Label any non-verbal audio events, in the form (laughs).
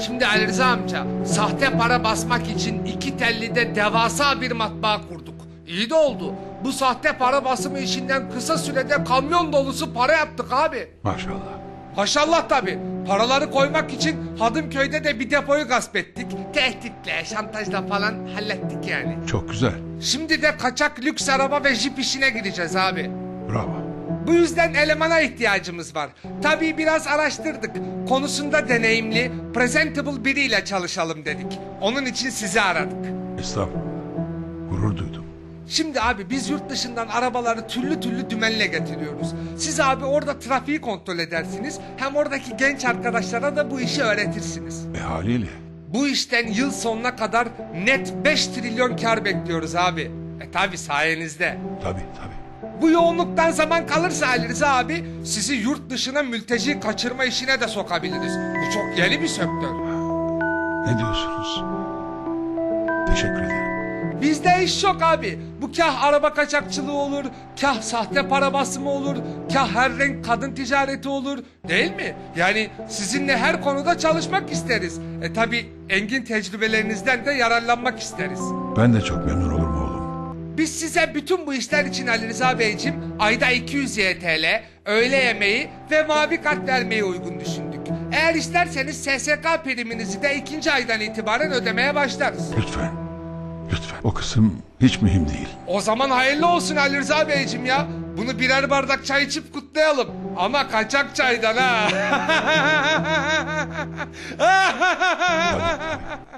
Şimdi Ali Rıza amca, sahte para basmak için iki tellide devasa bir matbaa kurduk. İyi de oldu. Bu sahte para basımı işinden kısa sürede kamyon dolusu para yaptık abi. Maşallah. Maşallah tabi. Paraları koymak için Hadımköy'de de bir depoyu gasp ettik. Tehditle, şantajla falan hallettik yani. Çok güzel. Şimdi de kaçak lüks araba ve jip işine gireceğiz abi. Bravo. Bu yüzden elemana ihtiyacımız var. Tabii biraz araştırdık. Konusunda deneyimli, presentable biriyle çalışalım dedik. Onun için sizi aradık. Estağfurullah. Gurur duydum. Şimdi abi biz yurt dışından arabaları türlü türlü dümenle getiriyoruz. Siz abi orada trafiği kontrol edersiniz. Hem oradaki genç arkadaşlara da bu işi öğretirsiniz. E haliyle. Bu işten yıl sonuna kadar net 5 trilyon kar bekliyoruz abi. E tabi sayenizde. Tabii tabii. Bu yoğunluktan zaman kalırsa Ali Rıza abi sizi yurt dışına mülteci kaçırma işine de sokabiliriz. Bu çok yeni bir sektör. Ne diyorsunuz? Teşekkür ederim. Bizde iş yok abi. Bu kah araba kaçakçılığı olur, kah sahte para basımı olur, kah her renk kadın ticareti olur. Değil mi? Yani sizinle her konuda çalışmak isteriz. E tabi engin tecrübelerinizden de yararlanmak isteriz. Ben de çok memnun olurum oğlum. Biz size bütün bu işler için Ali Rıza Beyciğim ayda 200 YTL, öğle yemeği ve mavi kart vermeyi uygun düşündük. Eğer isterseniz SSK priminizi de ikinci aydan itibaren ödemeye başlarız. Lütfen. Lütfen. O kısım hiç mühim değil. O zaman hayırlı olsun Ali Rıza Beyciğim ya. Bunu birer bardak çay içip kutlayalım. Ama kaçak çaydan ha. (laughs)